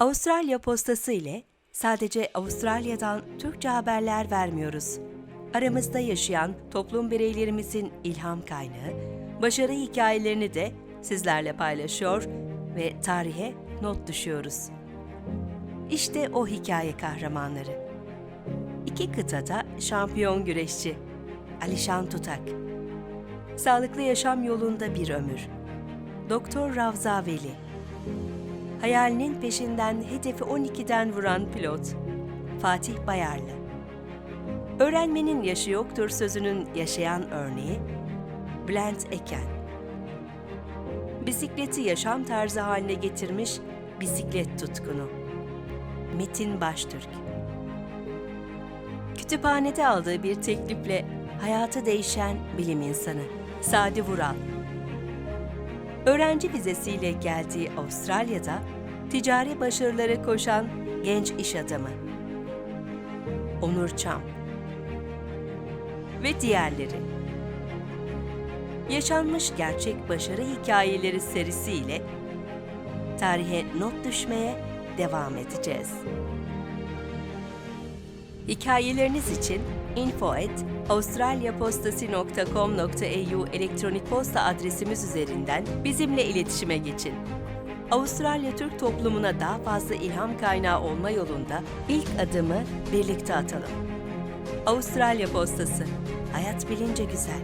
Avustralya Postası ile sadece Avustralya'dan Türkçe haberler vermiyoruz. Aramızda yaşayan toplum bireylerimizin ilham kaynağı, başarı hikayelerini de sizlerle paylaşıyor ve tarihe not düşüyoruz. İşte o hikaye kahramanları. İki kıtada şampiyon güreşçi Alişan Tutak. Sağlıklı yaşam yolunda bir ömür. Doktor Ravza Veli. Hayalinin peşinden hedefi 12'den vuran pilot Fatih Bayarlı. Öğrenmenin yaşı yoktur sözünün yaşayan örneği Bülent Eken. Bisikleti yaşam tarzı haline getirmiş bisiklet tutkunu Metin Baştürk. Kütüphanede aldığı bir teklifle hayatı değişen bilim insanı Sadi Vural. Öğrenci vizesiyle geldiği Avustralya'da ticari başarıları koşan genç iş adamı. Onur Çam. Ve diğerleri. Yaşanmış gerçek başarı hikayeleri serisiyle tarihe not düşmeye devam edeceğiz. Hikayeleriniz için info@avustralyapostası.com.au elektronik posta adresimiz üzerinden bizimle iletişime geçin. Avustralya Türk toplumuna daha fazla ilham kaynağı olma yolunda ilk adımı birlikte atalım. Avustralya Postası. Hayat bilince güzel.